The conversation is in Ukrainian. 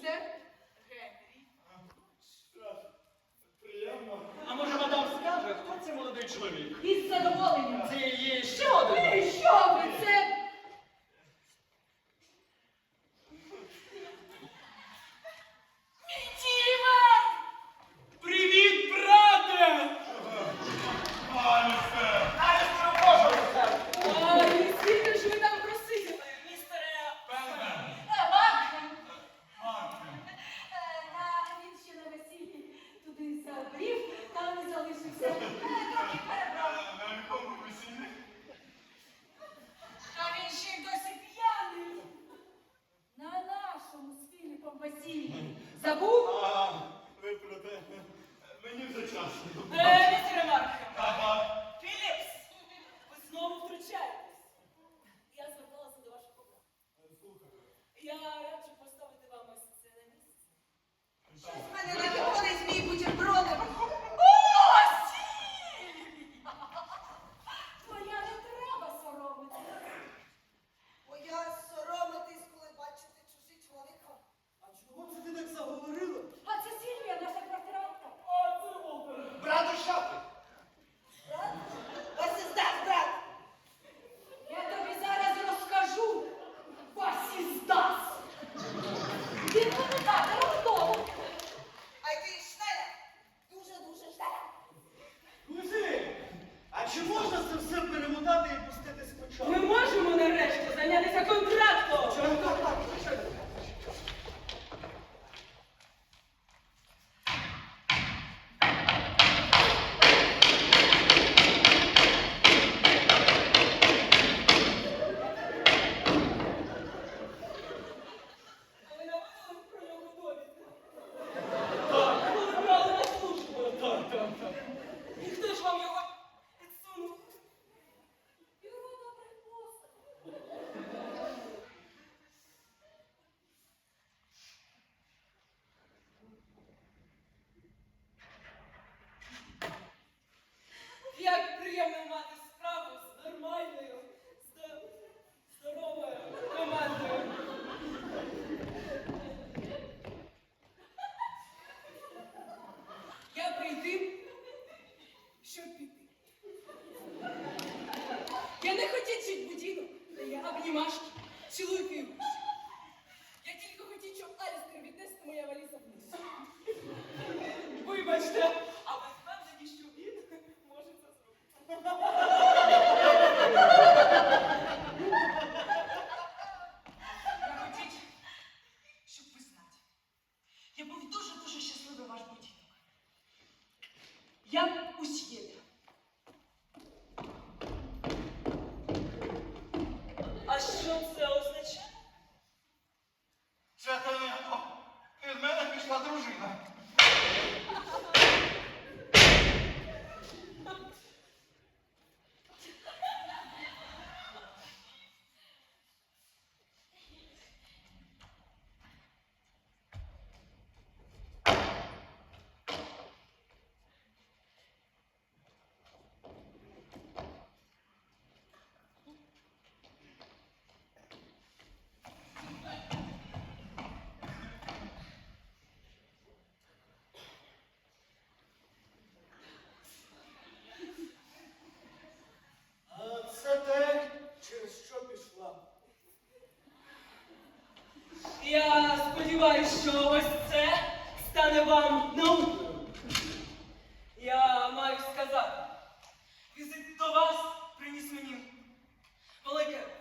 ise Забув? А, ви проте. Мені вже час. Е, місті Ремарка. Філіпс, ви знову втручаєтесь. Я зверталася до вашого поправки. Я раджу поставити вам ось це на місце. Щось це все перемотати і пустити спочатку. Ми можемо нарешті зайнятися контрактом! Чому так? приємно мати справу з нормальною, здоровою командою. Я прийти, щоб піти. Я не хотів жити будинок, та я обнімашки, цілую і Я тільки хотів, щоб Аліскер віднести моя валіза вниз. Вибачте. o seguinte: сподіваюсь, що ось це стане вам наукою. Угу. Я маю сказати, візит до вас приніс мені велике.